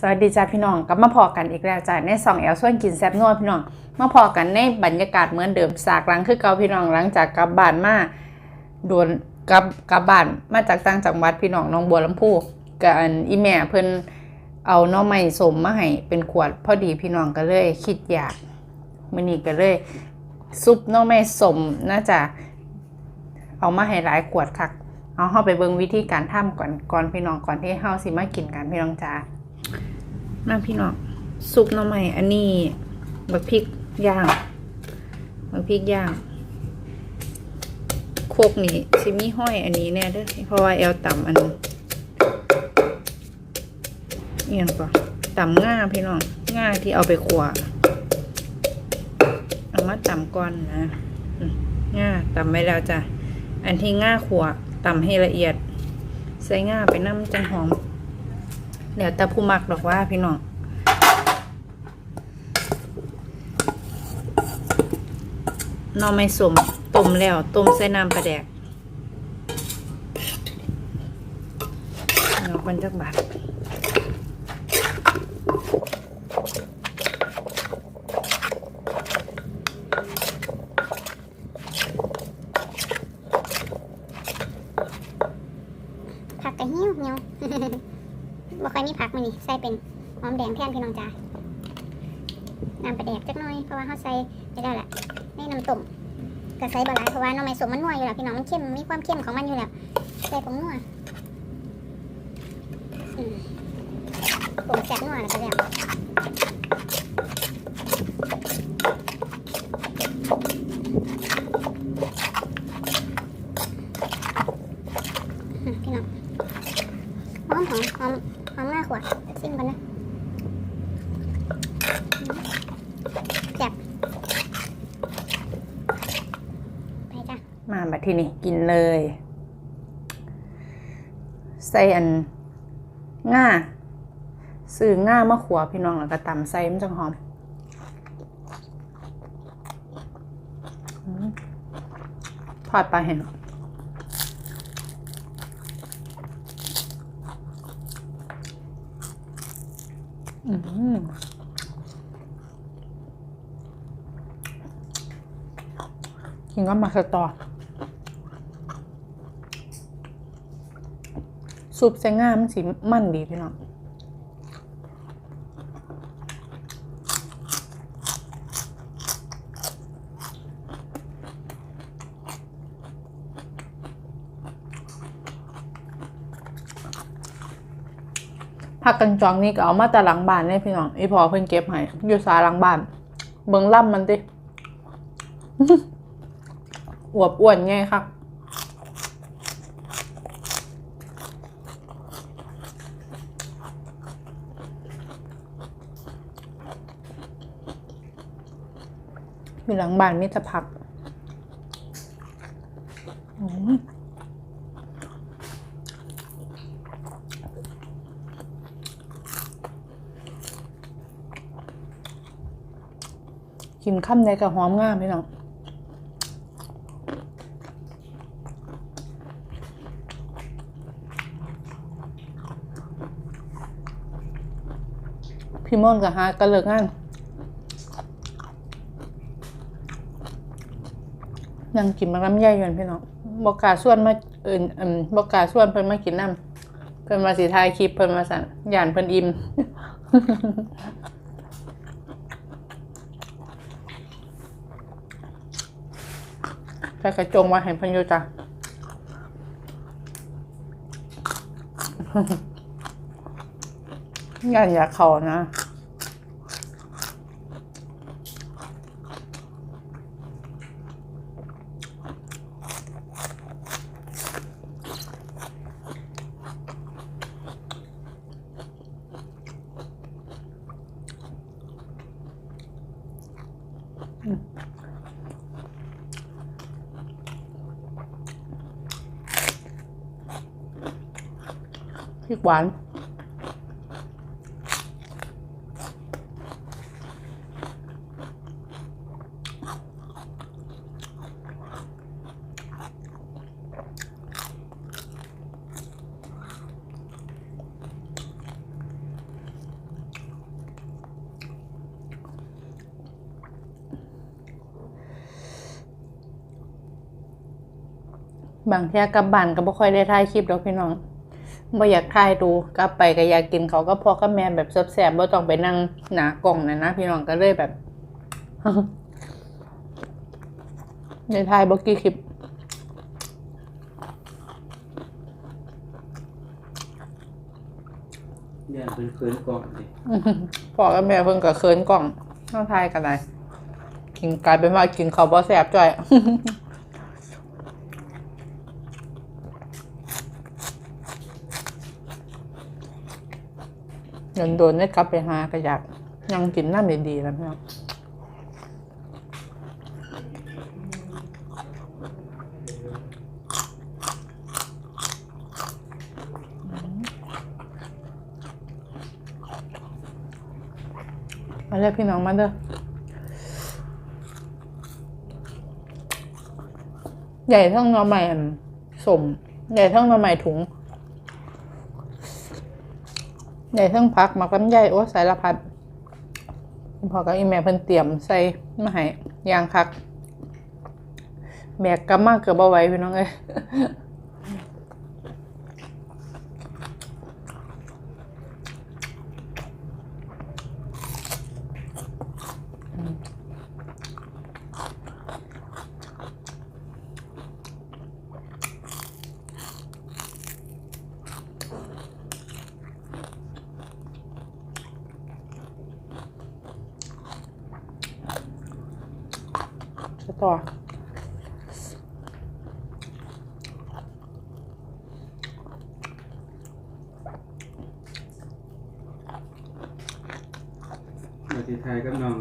สวัสดีจ้าพี่น้องกลับมาพอกันอีกแล้วจ้าในสองแอลส่วนกินแซ่บนัวพี่น้องมาพอกันในบรรยากาศเหมือนเดิมสากหลังคือเก่าพี่น้องหลังจากกลับบ้านมาโดนกลับกลับบ้านมาจากต่างจังหวัดพี่น้องน้องบัวลำพูกันอีแม่เพิ่นเอาน้อไม้สมมาให้เป็นขวดพอดีพี่น้องก็เลย คิดอยากมื้อนี้ก็เลย ซุปน้อไม้สมน่าจะเอามาให้หลายขวดคักเอาเข้าไปเบิ่งวิธีการทำก่อนก่อนพี่น้องก่อนที่เฮาสิมากินกันพี่น้องจ้า มาพี่น้องซุปหน่อไม้อันนี้บักพริกย่างบักพริกย่างโคกนี่ซิมีห้อยอันนี้แน่เด้วยเพราะว่าแอลต่ำอันเอียงก่อนต่ำง่าพี่น้องง่าที่เอาไปขัวเอามาต่ำก่อนนะง่าต่ำไว้แล้วจ้ะอันที่ง่าขัวต่ำให้ละเอียด ใส่ง่าไปน้ำจังหอม เดี๋ยวแต่ผู้มักดอกว่าพี่น้องนอไม่สมต้มแล้วต้มใส่น้ำปลาแดกเอาคนจักบาท ผักกระเหี่ยวเหี่ยว บ่ค่อยมีผักมื้อ นี้ใส่เป็นหอมแดงแทนพี่น้องจ้าน้ำปลาแดกจักหน่อยเพราะว่าเฮาใส่ไปแล้วแหละในน้ำต้มก็ใส่บ่หลายเพราะว่าน้องไม้สมมันนัวอยู่แล้วพี่น้องมันเข้มมีความเข้มของมันอยู่แล้วใส่ผงนัวอืมผงแซ่บนัวแล้วก็แล้วพี่น้องหอมหอมหอม หอมมากกว่าชิมกันนะแซ่บไปจ้ะมาแบบที่นี่กินเลย ใส่อันง่าซื้อง่ามาขัวพี่น้องแล้วก็ตำใส่มันจังหอมทอดปลาแห้ง กินก็มาสตอซุปเซง่ามันสิมันดีพี่น้อง ผักกันจองนี่ก็เอามาแต่หลังบ้านเนี่ยพี่น้องอีพอเพิ่นเก็บให้อยู่ซาหลังบ้าน เบิ่งล่ำมันติอวบอ้วนไงครับอยู่หลังบ้านมิตรพัก กินข้ามในกระหอมง่ามพี่น้องพี่ม่อนกับฮาก็เลิกงานนั่งกินมะลำไยอยู่นั่นพี่น้องบอกกาส่วนมาเอินอืมบอกกล้าส่วนเพิ่นมากินน้ำเพิ่นมาสิถ่ายคลิปเพิ่นมาสั่นย่านเพิ่นอิ่ม ใส่กระจงมาเห็นพันยูจ้ะย่านอยากเขานะ พริกหวาน บางเทีกับบ้านก็บ่ค่อยได้ถ่ายคลิปดอกพี่น้อง บ่อยากถ่ายดูกลับไปก็อยากกินเขาวก็พอกับแม่แบบแซ่บๆบ่ต้องไปนั่งหนากล่องนะนะพี่น้องก็เลยแบบได้ถ่ายบ่กี่คลิปย่านเป็นเคินกล่องเลยพอกับแม่เพิ่นก็เคินกล่องเฮาถ่ายกันได้กินกลายเป็นว่ากินข้าวบ่แซ่บจ้อย เงินโดนได้กลับไปหาก็อยากยังกินน้ำดีๆแล้วพี่น้องมาเลยพี่น้องมาเด้อใหญ่ท่าหน่อไม้อันสม ใหญ่ท่าหน่อไม้ถุง ใหญ่เทั้งพักมักลำไยโอ้สารพัดพอกับอีแม่เพิ่นเตรียมใส่มาให้ยางคักแบกกลับมาเกือบเอาไว้พี่น้องเอ้ย จะต่อมาที่ไทยก็น้อง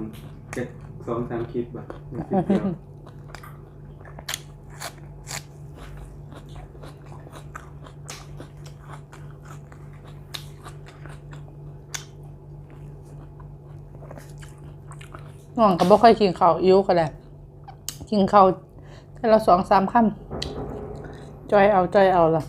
เจ็ดสองสามคลิปบ่ในคลิปเดียวน้องก็บ่ค่อยกินข้าวอิ่วก็ได้ กินข้าวแต่ละสองสามคำจอยเอาจอยเอาละ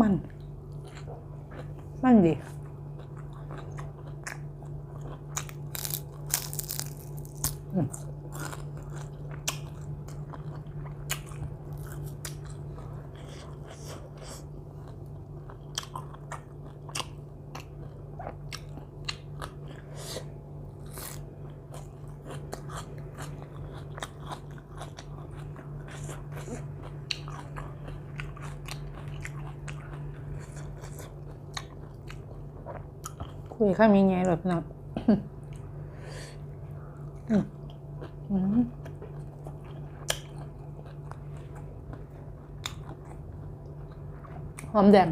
มัน มันดี คุ ยข้ามีไงหรอพี่น้องอืมอืมหอมแดง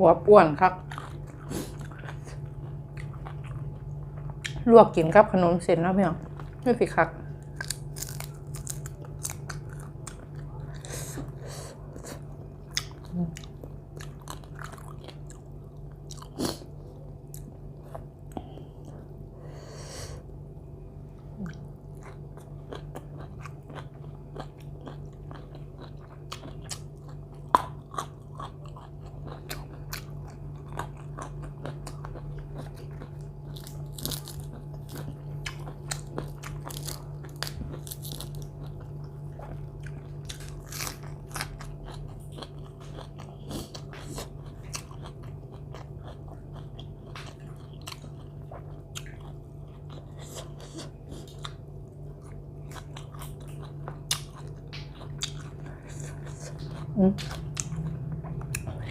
หัวบอ้วนครับลวกกินกับขนมเส้นเนาะพี่น้องนี่สิครั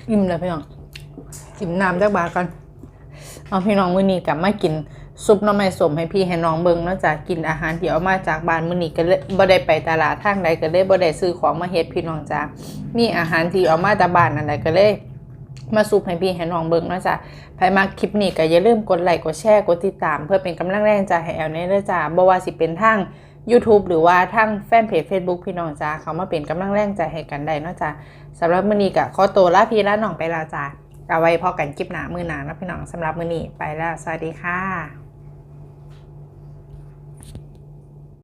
อิ่มเลยพี่น้องกินน้ำจากบาทก่อนเอาพี่น้องมื้อนี้กลับมากินซุปน้ำไม้สมให้พี่ให้น้องเบิงนอกจากกินอาหารที่เอามาจากบ้านมื้อนี้ก็เลยบ่ได้ไปตลาดทางใดก็เลยบ่ได้ซื้อของมาเฮ็ดพี่น้องจ้ามีอาหารที่เอามาจากบ้านนั่นแหละก็เลยมาซุปให้พี่ให้น้องเบิงนาะจ้ะใครมาคลิปนี้ก็อย่าลืมกดไลค์กดแชร์กดติดตาม เพื่อเป็นกำลังแรงใจให้แอลเน่เด้จ้าบ่ว่าสิเป็นทาง YouTube หรือว่าทั้งแฟนเพจ Facebook พี่น้องจ้าเขามาเป็นกำลังแรงใจให้กันได้เนาะจ้าสำหรับมื้อนี้ก็ขอตัวลาพี่ลาน้องไปแล้วจ้าเอาไว้พอกันคลิปหน้ามื้อหน้านะพี่น้องสำหรับมื้อนี้ไปแล้วสวัสดีค่ะ